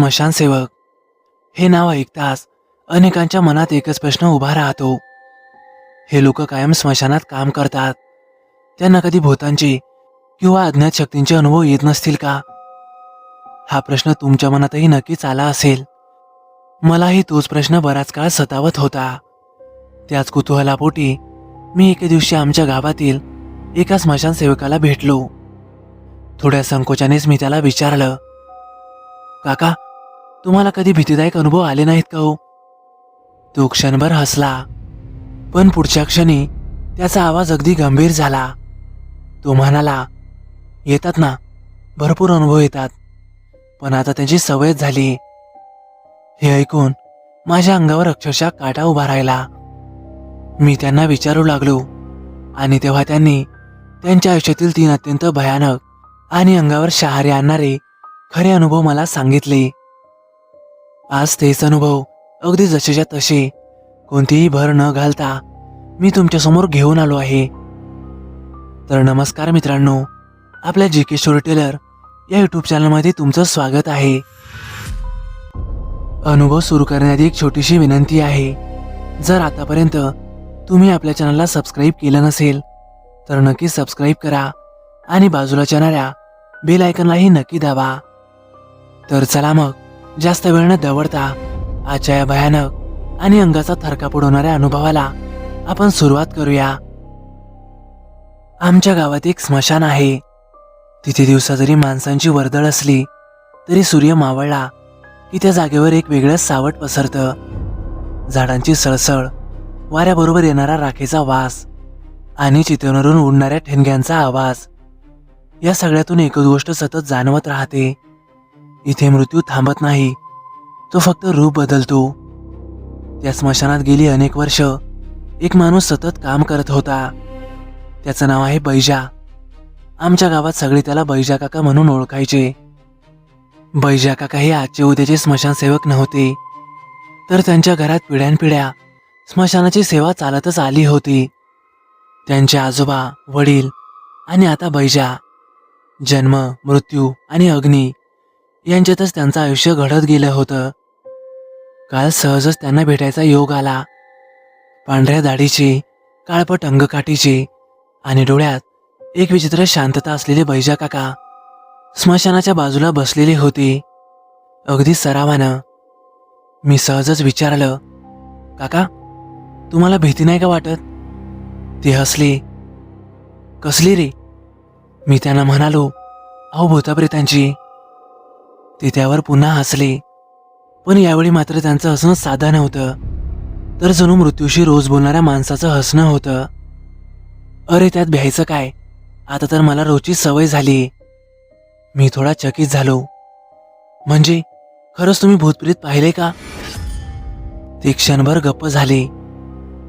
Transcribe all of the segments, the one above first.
स्मशानसेवक हे नाव ऐकताच अनेकांच्या मनात एकच प्रश्न उभा राहतो. हे लोक कायम स्मशानात काम करतात. त्यांना कधी भूतांचे किंवा अज्ञात शक्तींचे अनुभव येत नसतील का? हा प्रश्न तुमच्या मनातही नक्कीच आला असेल. मलाही तोच प्रश्न बराच काळ सतावत होता. त्याच कुतूहलापोटी मी एके दिवशी आमच्या गावातील एका स्मशानसेवकाला भेटलो. थोड्या संकोचानेच मी त्याला विचारलं काका तुम्हाला कधी भीतीदायक अनुभव आले नाहीत का हो? तो क्षणभर हसला पण पुढच्या क्षणी त्याचा आवाज अगदी गंभीर झाला. तो म्हणाला येतात ना भरपूर अनुभव येतात पण आता त्यांची सवयच झाली. हे ऐकून माझ्या अंगावर अक्षरशः काटा उभा राहिला. मी त्यांना विचारू लागलो आणि तेव्हा त्यांनी त्यांच्या आयुष्यातील तीन अत्यंत भयानक आणि अंगावर शहारे आणणारे खरे अनुभव मला सांगितले. आज तेच अनुभव अगदी जसेच्या तसे. कोणतीही भर न घालता मी तुमच्यासमोर घेऊन आलो आहे. तर नमस्कार मित्रांनो आपल्या जी के स्टोरी टेलर या यूट्यूब चॅनलमध्ये तुमचं स्वागत आहे. अनुभव सुरू करण्याआधी एक छोटीशी विनंती आहे. जर आतापर्यंत तुम्ही आपल्या चॅनलला सबस्क्राईब केलं नसेल तर नक्की सबस्क्राईब करा आणि बाजूला येणाऱ्या बेल आयकनलाही नक्की दाबा. तर चला मग जास्त वेळ न दवडता आजच्या या भयानक आणि अंगाचा थरकाप उडवणाऱ्या अनुभवाला आपण सुरुवात करूया. आमच्या गावात एक स्मशान आहे. तिथे दिवसा जरी माणसांची वर्दळ असली तरी सूर्य मावळला की त्या जागेवर एक वेगळंच सावट पसरतं. झाडांची सळसळ वाऱ्याबरोबर येणारा राखेचा वास आणि चितवणारून उडणाऱ्या ठिणग्यांचा आवाज. या सगळ्यातून एकच गोष्ट सतत जाणवत राहते. इथे मृत्यू थांबत नाही. तो फक्त रूप बदलतो. त्या स्मशानात गेली अनेक वर्ष एक माणूस सतत काम करत होता. त्याचं नाव आहे बैजा. आमच्या गावात सगळे त्याला बैजा काका म्हणून ओळखायचे. बैजा काका हे आजचे उद्याचे स्मशानसेवक नव्हते. तर त्यांच्या घरात पिढ्यानपिढ्या स्मशानाची सेवा चालतच आली होती. त्यांचे आजोबा वडील आणि आता बैजा. जन्म मृत्यू आणि अग्नी यांच्यातच त्यांचं आयुष्य घडत गेलं होतं. काल सहजच त्यांना भेटायचा योग आला. पांढऱ्या दाढीची काळपट अंगकाठीची आणि डोळ्यात एक विचित्र शांतता असलेले बैजा काका स्मशानाच्या बाजूला बसलेली होती. अगदी सरावानं मी सहजच विचारलं काका तुम्हाला भीती नाही का वाटत? ती हसली. कसली रे? मी त्यांना म्हणालो अहो भूताप्रेतांची. ते त्यावर पुन्हा हसले. पण यावेळी मात्र त्यांचं हसणं साधं नव्हतं. तर जणू मृत्यूशी रोज बोलणाऱ्या माणसाचं हसणं होतं. अरे त्यात भ्यायचं काय? आता तर मला रोजची सवय झाली. मी थोडा चकित झालो. म्हणजे खरंच तुम्ही भूतप्रेत पाहिले का? ते क्षणभर गप्प झाले.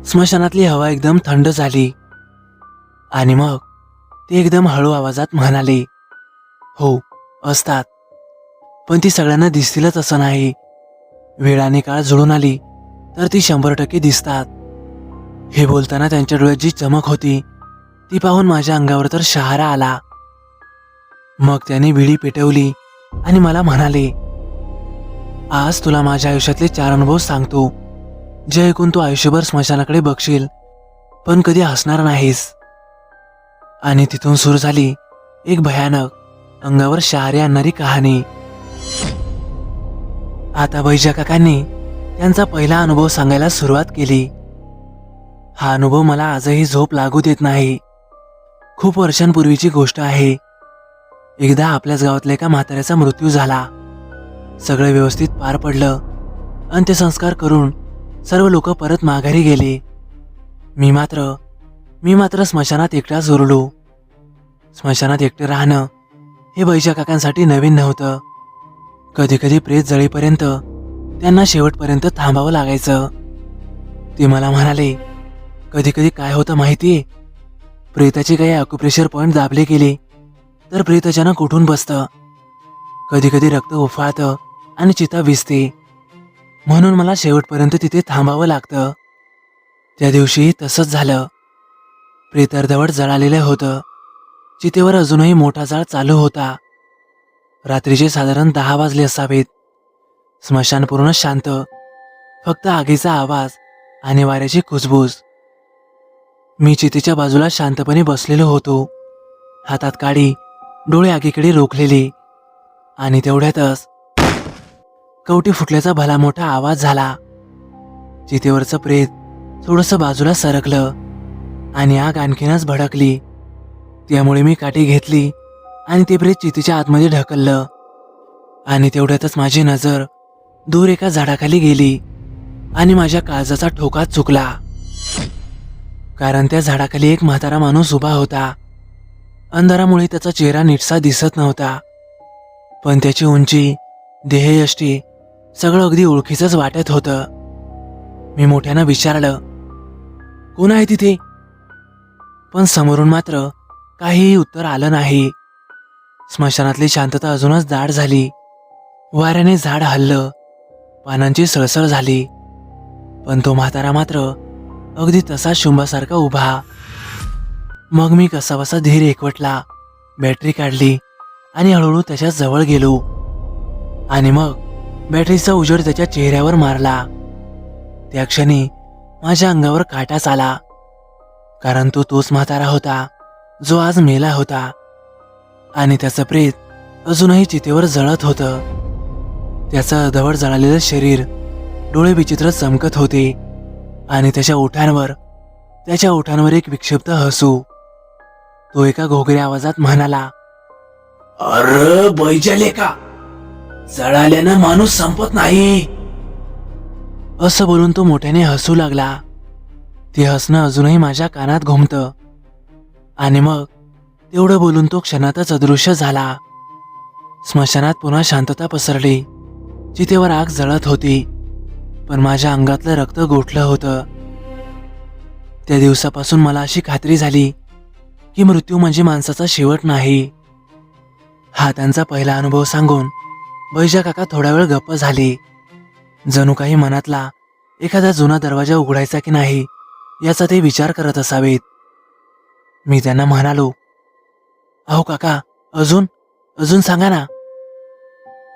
स्मशानातली हवा एकदम थंड झाली. आणि मग ते एकदम हळू आवाजात म्हणाले हो असतात. पण ती सगळ्यांना दिसतीलच असं नाही. वेळाने काळ जुळून आली तर ती शंभर टक्के दिसतात. हे बोलताना त्यांच्या डोळ्यात जी चमक होती ती पाहून माझ्या अंगावर तर शहारा आला. मग त्याने विडी पेटवली आणि मला म्हणाले आज तुला माझ्या आयुष्यातले चार अनुभव सांगतो जे ऐकून तू आयुष्यभर स्मशानाकडे बघशील पण कधी हसणार नाहीस. आणि तिथून सुरू झाली एक भयानक अंगावर शहारे आणणारी कहाणी. आता बैजा काकांनी त्यांचा पहिला अनुभव सांगायला सुरुवात केली. हा अनुभव मला आजही झोप लागू देत नाही. खूप वर्षांपूर्वीची गोष्ट आहे. एकदा आपल्याच गावातल्या एका म्हाताऱ्याचा मृत्यू झाला. सगळं व्यवस्थित पार पडलं अंत्यसंस्कार करून सर्व लोक परत माघारी गेले. मी मात्र मी मात्र स्मशानात एकटाच उरलो. स्मशानात एकटे राहणं हे बैजा काकांसाठी नवीन नव्हतं. कधीकधी प्रेत जळीपर्यंत त्यांना शेवटपर्यंत थांबावं लागायचं. ते मला म्हणाले कधीकधी काय होतं माहितीये? प्रेताची काही अकुप्रेशर पॉईंट दाबले गेले तर प्रेत अचानक उठून बसतं? कधीकधी रक्त उफाळतं आणि चिता विसते. म्हणून मला शेवटपर्यंत तिथे थांबावं लागतं. त्या दिवशी तसंच झालं. प्रेतार्धवट जळालेलं होतं. चितेवर अजूनही मोठा जाळ चालू होता. रात्रीचे साधारण दहा वाजले असावेत. स्मशान पूर्ण शांत. फक्त आगीचा आवाज आणि वाऱ्याची कुजबूज. मी चितेच्या बाजूला शांतपणे बसलेलो होतो. हातात काडी डोळे आगीकडे रोखलेले. आणि तेवढ्यातच कवटी फुटल्याचा भला मोठा आवाज झाला. चितेवरचं प्रेत थोडंसं बाजूला सरकलं आणि आग आणखीनच भडकली. त्यामुळे मी काठी घेतली. आणि ते प्रेत चितीच्या आतमध्ये ढकललं. आणि तेवढ्यातच माझी नजर दूर एका झाडाखाली गेली आणि माझ्या काळजाचा ठोका चुकला. कारण त्या झाडाखाली एक म्हातारा माणूस उभा होता. अंधारामुळे त्याचा चेहरा नीटसा दिसत नव्हता. पण त्याची उंची देहयष्टी सगळं अगदी ओळखीचंच वाटत होतं. मी मोठ्यानं विचारलं कोण आहे तिथे? पण समोरून मात्र काहीही उत्तर आलं नाही. स्मशानातली शांतता अजूनच दाट झाली. वाऱ्याने झाड हल्लं. पानांची सळसळ झाली. पण तो म्हातारा मात्र अगदी तसा शुंभासारखा उभा. मग मी कसाबसा धीर एकवटला. बॅटरी काढली आणि हळूहळू त्याच्याजवळ गेलो. आणि मग बॅटरीचा उजेड त्याच्या चेहऱ्यावर मारला. त्या क्षणी माझ्या अंगावर काटाच आला. कारण तो तोच म्हातारा होता. जो आज मेला होता. आणि त्याचं प्रेत अजूनही चितेवर जळत होतं. त्याचं अर्धवट जळालेलं शरीर डोळे विचित्र चमकत होते आणि त्याच्या ओठांवर त्याच्या ओठांवर एक विक्षिप्त हसू. तो एका घोगऱ्या आवाजात म्हणाला अरे बैजले का जळाल्यानं माणूस संपत नाही. असं बोलून तो मोठ्याने हसू लागला. ते हसणं अजूनही माझ्या कानात घुमतं. आणि मग तेवढं बोलून तो क्षणातच अदृश्य झाला. स्मशानात पुन्हा शांतता पसरली. चितेवर आग जळत होती. पण माझ्या अंगातलं रक्त गोठलं होतं. त्या दिवसापासून मला अशी खात्री झाली की मृत्यू म्हणजे माणसाचा शेवट नाही. हा त्यांचा पहिला अनुभव सांगून बैजा काका थोडा वेळ गप्प झाली. जणू काही मनातला एखादा जुना दरवाजा उघडायचा की नाही याचा ते विचार करत असावेत. मी त्यांना म्हणालो अहो काका अजून? अजून सांगा ना.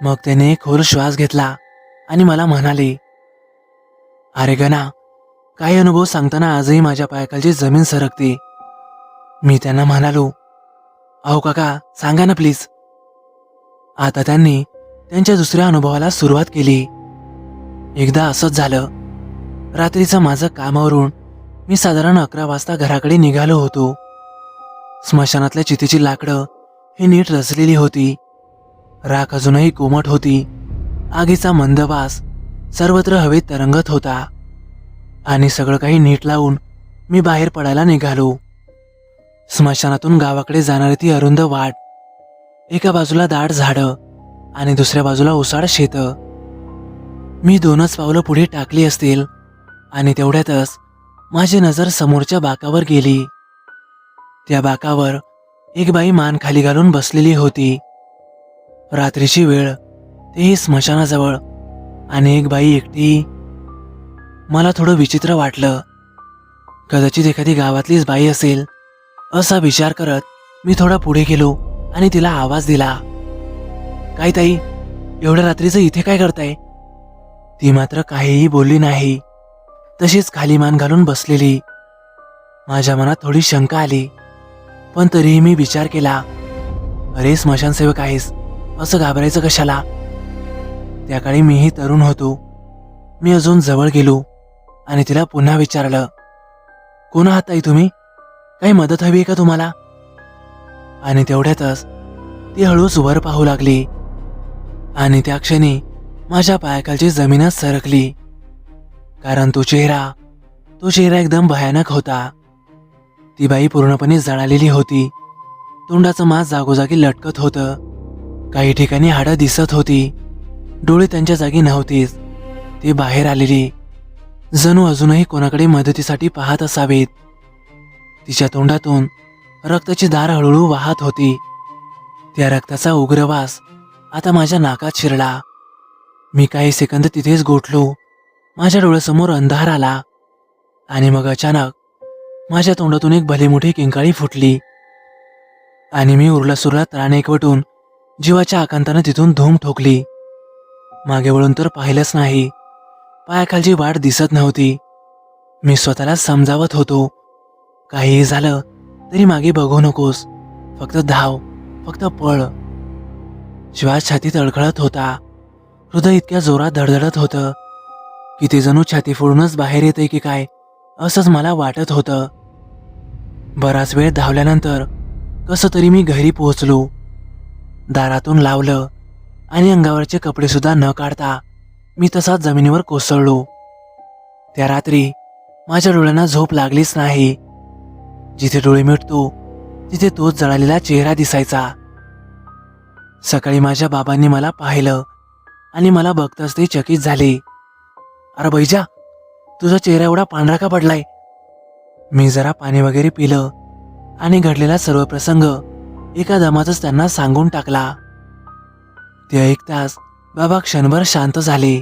मग त्याने एक खोल श्वास घेतला आणि मला म्हणाले अरे गणा काही अनुभव सांगताना आजही माझ्या पायाखालची जमीन सरकते. मी त्यांना म्हणालो अहो काका सांगा ना प्लीज. आता त्यांनी त्यांच्या दुसऱ्या अनुभवाला सुरुवात केली. एकदा असंच झालं. रात्रीचं माझं कामावरून मी साधारण अकरा वाजता घराकडे निघालो होतो. स्मशानातल्या चितेची लाकडं ही नीट रचलेली होती. राख अजूनही कोमट होती. आगीचा मंदवास सर्वत्र हवेत तरंगत होता. आणि सगळं काही नीट लावून मी बाहेर पडायला निघालो. स्मशानातून गावाकडे जाणारी ती अरुंद वाट. एका बाजूला दाट झाडं आणि दुसऱ्या बाजूला ओसाड शेतं. मी दोनच पावलं पुढे टाकली असतील आणि तेवढ्यातच माझी नजर समोरच्या बाकावर गेली. त्या बाकावर एक बाई मान खाली घालून बसलेली होती. रात्रीची वेळ तेही स्मशानाजवळ. आणि एक बाई एकटी. मला थोडं विचित्र वाटलं. कदाचित एखादी गावातलीच बाई असेल. असा विचार करत मी थोडा पुढे गेलो आणि तिला आवाज दिला. काय ताई एवढ्या रात्रीचं इथे काय करताय? ती मात्र काहीही बोलली नाही. तशीच खाली मान घालून बसलेली. माझ्या मनात थोडी शंका आली. पण तरीही मी विचार केला अरे स्मशानसेवक आहेस असं घाबरायचं कशाला? त्या काळी मीही तरुण होतो. मी अजून जवळ गेलो आणि तिला पुन्हा विचारलं कोण आहात ताई तुम्ही? काही मदत हवी आहे का तुम्हाला? आणि तेवढ्यातच ती हळूच वर पाहू लागली. आणि त्या क्षणी माझ्या पायाखालची जमीनच सरकली. कारण तो चेहरा तो चेहरा एकदम भयानक होता. ती बाई पूर्णपणे जळालेली होती. तोंडाचं मास जागोजागी लटकत होतं. काही ठिकाणी हाडं दिसत होती. डोळे त्यांच्या जागी नव्हतीच. ती बाहेर आलेली. जणू अजूनही कोणाकडे मदतीसाठी पाहत असावेत. तिच्या तोंडातून रक्ताची दार हळूहळू वाहत होती. त्या रक्ताचा उग्र वास आता माझ्या नाकात शिरला. मी काही सेकंद तिथेच गोठलो. माझ्या डोळ्यासमोर अंधार आला. आणि मग अचानक माझ्या तोंडातून एक भली मोठी किंकाळी फुटली. आणि मी उरला सुरला त्राण एकवटून जीवाच्या आकांतानं तिथून धूम ठोकली. मागे वळून तर पाहिलंच नाही. पायाखालची वाट दिसत नव्हती. मी स्वतःला समजावत होतो. काहीही झालं तरी मागे बघू नकोस. फक्त धाव फक्त पळ. श्वास छातीत अडखळत होता. हृदय इतक्या जोरात धडधडत होतं. की ते जणू छाती फोडूनच बाहेर येते की काय? असंच मला वाटत होतं. बराच वेळ धावल्यानंतर कसं तरी मी घरी पोहोचलो. दारातून लावलं आणि अंगावरचे कपडेसुद्धा न काढता मी तसाच जमिनीवर कोसळलो. त्या रात्री माझ्या डोळ्यांना झोप लागलीच नाही. जिथे डोळे मिटतो तिथे तोच जळालेला चेहरा दिसायचा. सकाळी माझ्या बाबांनी मला पाहिलं आणि मला बघताच ते चकित झाले. अरे बैजा तुझा चेहरा एवढा पांढरा का पडलाय? मी जरा पाणी वगैरे पिलं आणि घडलेला सर्व प्रसंग एका दमातच त्यांना सांगून टाकला. ते ऐकताच बाबा क्षणभर शांत झाले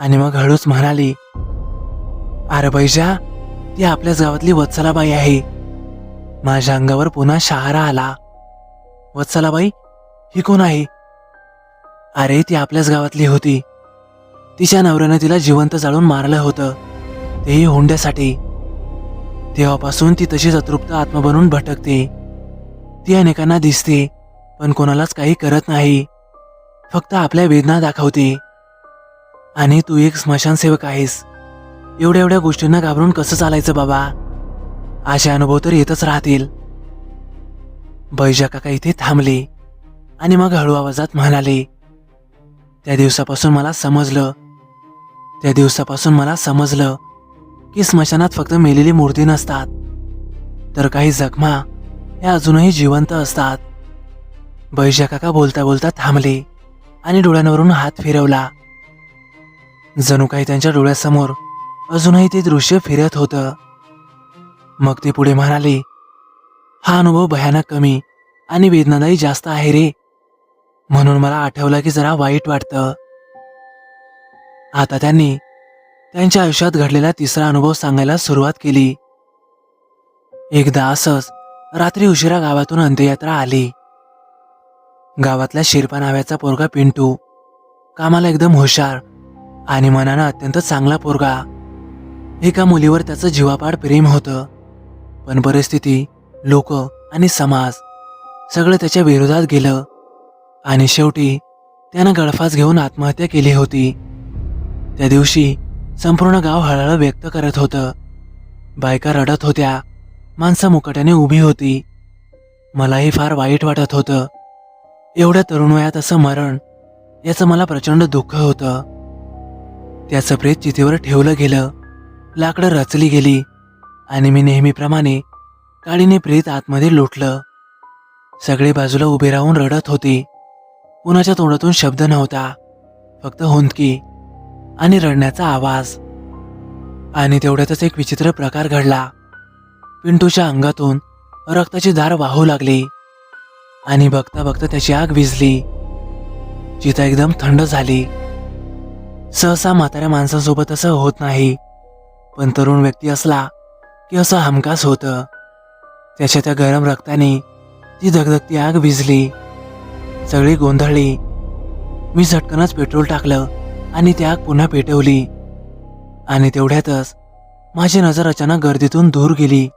आणि मग हळूच म्हणाले अरे बैजा ती आपल्याच गावातली वत्सलाबाई आहे. माझ्या अंगावर पुन्हा शहारा आला. वत्सलाबाई ही कोण आहे? अरे ती आपल्याच गावातली होती. तिच्या नवऱ्यानं तिला जिवंत जाळून मारलं होतं. तेही हुंड्यासाठी. तेव्हापासून ती तशीच अतृप्त आत्मा बनून भटकते. ती अनेकांना दिसते पण कोणालाच काही करत नाही. फक्त आपल्या वेदना दाखवते. आणि तू एक स्मशानसेवक आहेस. एवढ्या एवढ्या गोष्टींना घाबरून कसं चालायचं बाबा? असे अनुभव तर येतच राहतील. बैजा काका इथे थांबले आणि मग हळू आवाजात म्हणाले त्या दिवसापासून मला समजलं त्या दिवसापासून मला समजलं की स्मशानात फक्त मेलेली मूर्ती नसतात. तर काही जखमा या अजूनही जिवंत असतात. बैजा काका बोलता बोलता थांबले आणि डोळ्यांवरून हात फिरवला. जणू काही त्यांच्या डोळ्यासमोर अजूनही ते दृश्य फिरत होतं. मग ते पुढे म्हणाले हा अनुभव भयानक कमी आणि वेदनादायी जास्त आहे रे. म्हणून मला आठवलं की जरा वाईट वाटतं. आता त्यांनी त्यांच्या आयुष्यात घडलेला तिसरा अनुभव सांगायला सुरुवात केली. एकदा असंच रात्री उशिरा गावातून अंत्ययात्रा आली. गावातल्या शिरपा नाव्याचा पोरगा पिंटू कामाला एकदम हुशार आणि मनानं अत्यंत चांगला पोरगा. एका मुलीवर त्याचं जीवापाड प्रेम होतं. पण परिस्थिती लोक आणि समाज सगळं त्याच्या विरोधात गेलं आणि शेवटी त्यानं गळफास घेऊन आत्महत्या केली होती. त्या दिवशी संपूर्ण गाव हळहळ व्यक्त करत होतं. बायका रडत होत्या. माणसं मुकाट्याने उभी होती. मलाही फार वाईट वाटत होतं. एवढ्या तरुण वयात असं मरण याचं मला प्रचंड दुःख होतं. त्याचं प्रेत चितेवर ठेवलं गेलं. लाकडं रचली गेली. आणि मी नेहमीप्रमाणे काडीने प्रेत आतमध्ये लोटलं. सगळे बाजूला उभे राहून रडत होते. कुणाच्या तोंडातून शब्द नव्हता. फक्त हुंदकी. आणि रडण्याचा आवाज. आणि तेवढ्यातच एक विचित्र प्रकार घडला. पिंटूच्या अंगातून रक्ताची धार वाहू लागली. आणि बघता बघता त्याची आग विजली चिता एकदम थंड झाली. सहसा म्हाताऱ्या माणसांसोबत असं होत नाही. पण तरुण व्यक्ती असला की असं हमखास होतं. त्याच्या त्या गरम रक्ताने ती धगधगती आग विजली सगळी गोंधळली. मी झटकनच पेट्रोल टाकलं. आणि ती आग पुन्हा पेटवली. आणि तेवढ्यातच माझी नजर अचानक गर्दीतून दूर गेली.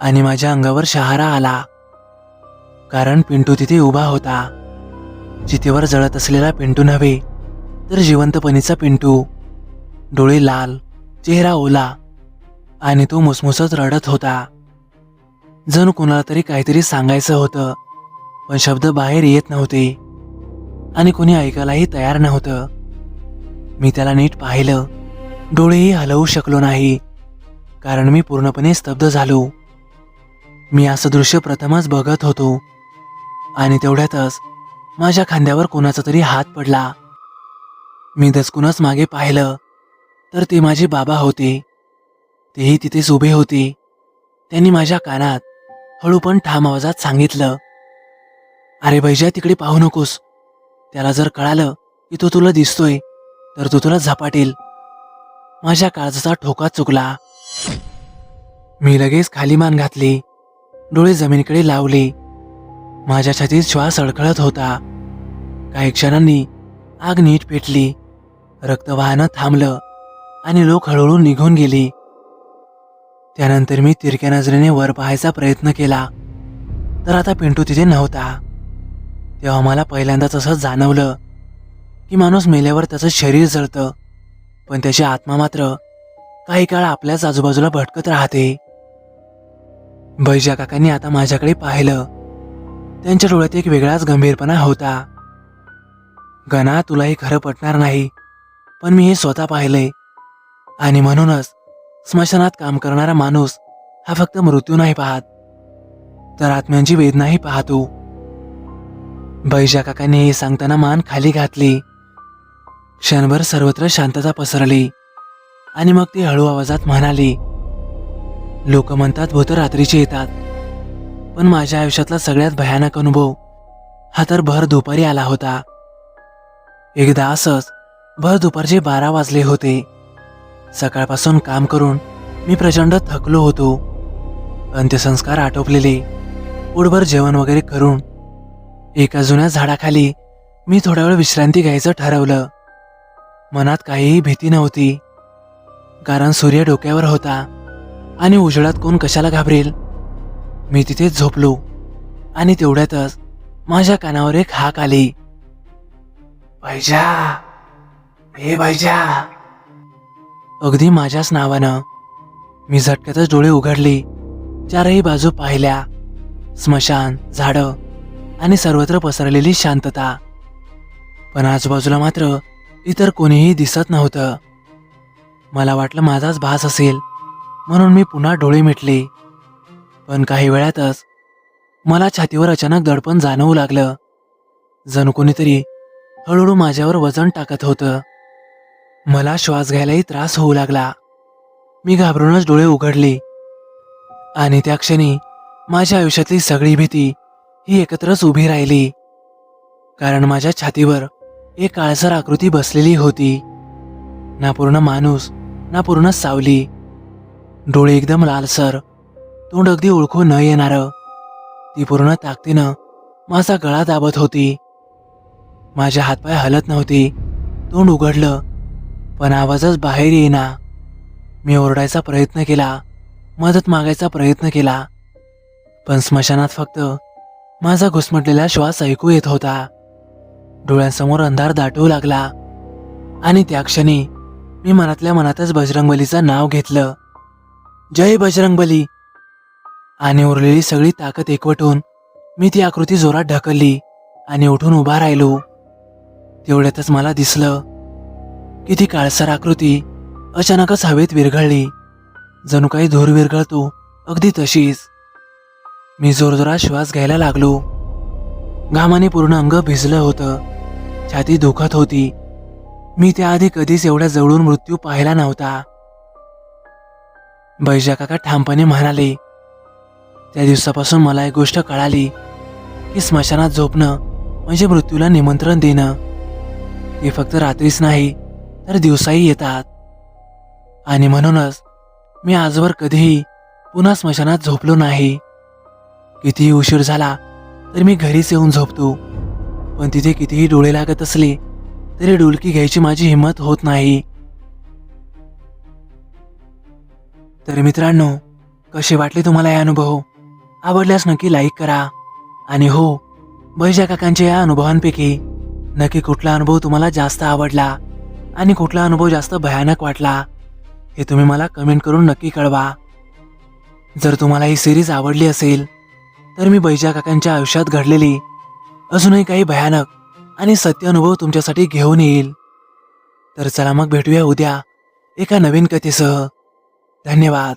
आणि माझ्या अंगावर शहारा आला. कारण पिंटू तिथे उभा होता. चितेवर जळत असलेला पिंटू नव्हे तर जिवंतपणीचा पिंटू. डोळे लाल चेहरा ओला आणि तो मुसमुसत रडत होता. जणू कुणाला तरी काहीतरी सांगायचं होतं पण शब्द बाहेर येत नव्हते. आणि कोणी ऐकायलाही तयार नव्हतं. मी त्याला नीट पाहिलं. डोळेही हलवू शकलो नाही. कारण मी पूर्णपणे स्तब्ध झालो. मी असं दृश्य प्रथमच बघत होतो. आणि तेवढ्यातच माझ्या खांद्यावर कोणाचा तरी हात पडला. मी दचकूनच मागे पाहिलं. तर ते माझे बाबा होते. तेही तिथेच उभे होते. त्यांनी माझ्या कानात हळू पण ठाम आवाजात सांगितलं अरे बैजा तिकडे पाहू नकोस. त्याला जर कळालं की तो तुला दिसतोय तर तो तुला झपाटेल. माझ्या काळजाचा ठोका चुकला. मी लगेच खाली मान घातली. डोळे जमिनीकडे लावले. माझ्या छातीत श्वास अडखळत होता. काही क्षणांनी आग नीट पेटली. रक्तवाहनं थांबलं आणि लोक हळूहळू निघून गेली. त्यानंतर मी तिरक्या नजरेने वर पाहायचा प्रयत्न केला. तर आता पिंटू तिथे नव्हता. तेव्हा मला पहिल्यांदाच असं जाणवलं. की माणूस मेल्यावर त्याचं शरीर जळतं. पण त्याची आत्मा मात्र काही काळ आपल्याच आजूबाजूला भटकत राहते. बैजा काकांनी आता माझ्याकडे पाहिलं. त्यांच्या डोळ्यात एक वेगळाच गंभीरपणा होता. गणा तुलाही खरं पटणार नाही पण मी हे स्वतः पाहिले. आणि म्हणूनच स्मशानात काम करणारा माणूस हा फक्त मृत्यू नाही पाहत तर आत्म्यांची वेदनाही पाहतो. बैजा काकांनी हे सांगताना मान खाली घातली. क्षणभर सर्वत्र शांतता पसरली. आणि मग ती हळू आवाजात म्हणाली लोक म्हणतात भूत रात्रीचे येतात. पण माझ्या आयुष्यातला सगळ्यात भयानक अनुभव हा तर भर दुपारी आला होता. एकदा असंच भर दुपारचे बारा वाजले होते. सकाळपासून काम करून मी प्रचंड थकलो होतो. अंत्यसंस्कार आटोपलेले पोटभर जेवण वगैरे करून एका जुन्या झाडाखाली मी थोडा वेळ विश्रांती घ्यायचं ठरवलं. मनात काहीही भीती नव्हती. कारण सूर्य डोक्यावर होता. आणि उजेडात कोण कशाला घाबरेल? मी तिथेच झोपलो. आणि तेवढ्यातच माझ्या कानावर एक हाक आली. बैजा हे बैजा अगदी माझ्याच नावानं. मी झटक्यातच डोळे उघडले. चारही बाजू पाहिल्या. स्मशान झाडं आणि सर्वत्र पसरलेली शांतता. पण आजूबाजूला मात्र इतर कोणीही दिसत नव्हतं. मला वाटलं माझाच भास असेल म्हणून मी पुन्हा डोळे मिटले. पण काही वेळातच मला छातीवर अचानक दडपण जाणवू लागलं. जणू कोणीतरी हळूहळू माझ्यावर वजन टाकत होतं. मला श्वास घ्यायलाही त्रास होऊ लागला. मी घाबरूनच डोळे उघडले. आणि त्या क्षणी माझ्या आयुष्यातली सगळी भीती ही एकत्रच उभी राहिली. कारण माझ्या छातीवर एक काळसर आकृती बसलेली होती. ना पूर्ण माणूस ना पूर्ण सावली. डोळे एकदम लालसर. तोंड अगदी ओळखू न येणार. ती पूर्ण ताकदीनं माझा गळा दाबत होती. माझ्या हातपाय हलत नव्हती. तोंड उघडलं पण आवाजच बाहेर येईना. मी ओरडायचा प्रयत्न केला मदत मागायचा प्रयत्न केला. पण स्मशानात फक्त माझा घुसमटलेला श्वास ऐकू येत होता. डोळ्यांसमोर अंधार दाटू लागला. आणि त्या क्षणी मी मनातल्या मनातच बजरंगबलीचं नाव घेतलं. जय बजरंगबली. आणि उरलेली सगळी ताकद एकवटून मी ती आकृती जोरात ढकलली आणि उठून उभा राहिलो. तेवढ्यातच मला दिसलं की ती काळसर आकृती अचानकच हवेत विरघळली. जणू काही धूर विरघळतो अगदी तशीच. मी जोरजोरात श्वास घ्यायला लागलो. घामाने पूर्ण अंग भिजलं होतं. छाती दुखत होती. मी त्याआधी कधीच एवढ्या जवळून मृत्यू पाहिला नव्हता. बैजा काका ठामपणे म्हणाले त्या दिवसापासून मला एक गोष्ट कळाली की स्मशानात झोपणं म्हणजे मृत्यूला निमंत्रण देणं. ते फक्त रात्रीच नाही तर दिवसाही येतात. आणि म्हणूनच मी आजवर कधीही पुन्हा स्मशानात झोपलो नाही. कितीही उशीर झाला तर मी घरीच येऊन झोपतो. पण तिथे कितीही डोळे लागत असले तरी डुलकी घ्यायची माझी हिंमत होत नाही. तर मित्रांनो कसे वाटले तुम्हाला हे अनुभव? आवडल्यास नक्की लाईक करा. आणि हो बैजा काकांच्या या अनुभवांपैकी नक्की कुठला अनुभव तुम्हाला जास्त आवडला आणि कुठला अनुभव जास्त भयानक वाटला हे तुम्ही मला कमेंट करून नक्की कळवा. जर तुम्हाला ही सिरीज आवडली असेल तर मी बैजा काकांच्या आयुष्यात घडलेली अजूनही काही भयानक आणि सत्य अनुभव तुमच्यासाठी घेऊन येईल. तर चला मग भेटूया उद्या एका नवीन कथेसह. धन्यवाद.